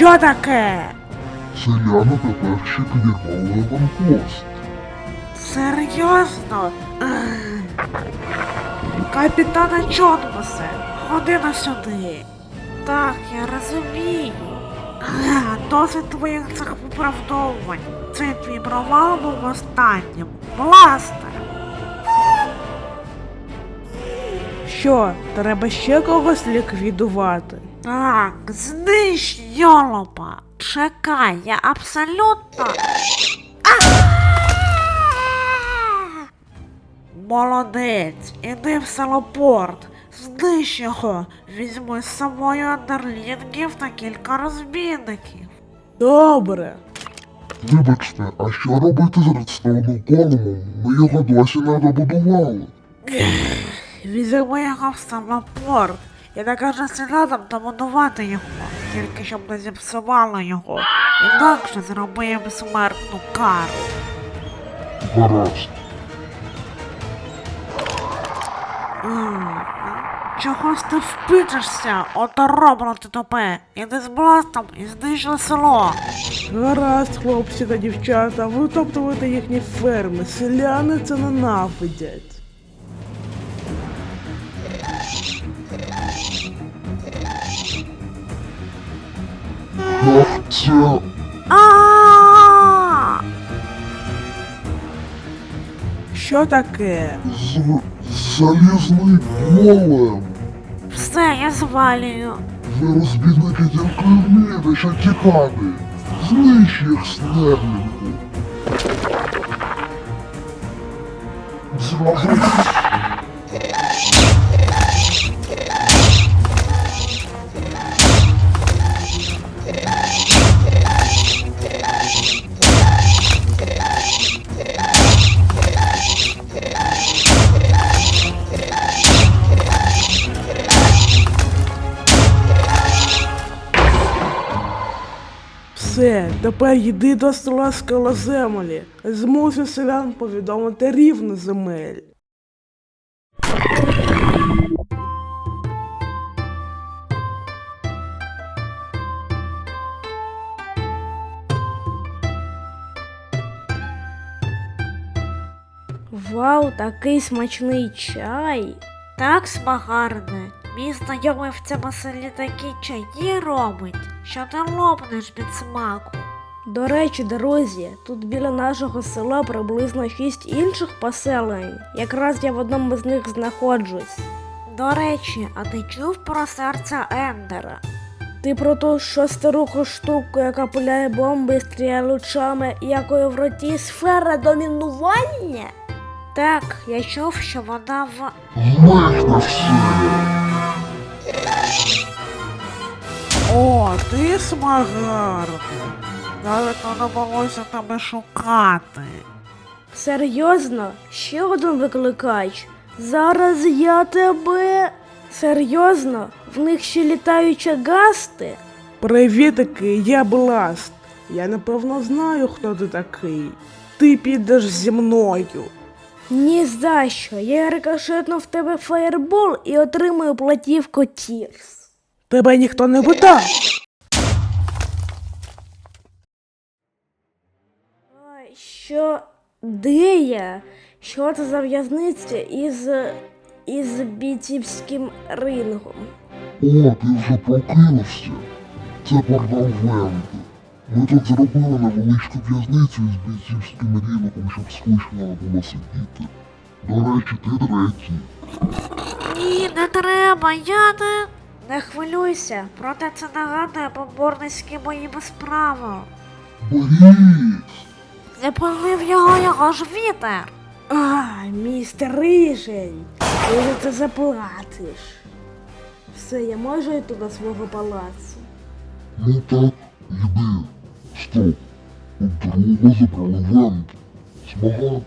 Що таке? Селяни тепер ще підірвали аванпост. Серйозно? Капітане Чонбусе, ходи на сюди. Так, я розумію. Досить твоїх цих виправдовувань. Цей твій провал був останнім. Власне. Що, треба ще когось ліквідувати? Так, знищ йолопа. Чекай, я абсолютно. А! Молодець, іди в селопорт. Знищ його. Візьми з собою андерлінгів та кілька розбійників. Добре. Вибачте, а що робити з редстоуном колумом? Ми його досі не добудували. Візьми його в селопорт. І накажи селянам добудувати його, тільки щоб не зіпсували його. Інакше зроби їм смертну кару. Гаразд. Чогось ти впитишся, оторобло ти тупе. Іди з бластом і знищи село. Гаразд, хлопці та дівчата, витоптувати їхні ферми. Селяни це ненавидять. Ах, це... А! Що таке? з... залізний голем. Все, я звалюю. Ви розбійники тільки вмієте, що тікати. Знищ їх снерлінгу. Зроби. Все, тепер йди до села скалоземелі. Змуси селян повідомити рівно земель. Вау, такий смачний чай. Так, смагарне. Мій знайомий в цьому селі такі чаї робить, що ти лопнеш від смаку. До речі, друзі, тут біля нашого села приблизно шість інших поселень. Якраз я в одному з них знаходжусь. До речі, а ти чув про серце Ендера? Ти про ту шостируху штуку, яка пуляє бомби стріляє лучами, і якої в роті сфера домінування? Так, я чув, що вона в. Все. О, ти смагарне. Навіть не довелося тебе шукати. Серйозно? Ще один викликач. Зараз я тебе. Серйозно? В них ще літаючі гасти? Привітики, я Бласт. Я напевно знаю, хто ти такий. Ти підеш зі мною. Ні за що. Я рикошетну в тебе фаєрбол і отримую платівку Тірс. Тебе ніхто не питав. Ой, Що? Де я? Що це за в'язниця із. із бійцівським рингом? О, ти вже прокинувся. Це портал Венди. Ми тут зробили невеличку в'язницю із бійцівським рівником, щоб скучно було сидіти. До речі, ти третій. Ні, не треба, я не. Не хвилюйся, проте це нагадує поборницькі мої безправо. Боріс! Запалив його його ж вітер. А, містер Рижень, ти за це заплатиш. Все, я можу йти до свого палацу. Ну так, йди. Стоп. Друга забрали Венди. Смагати.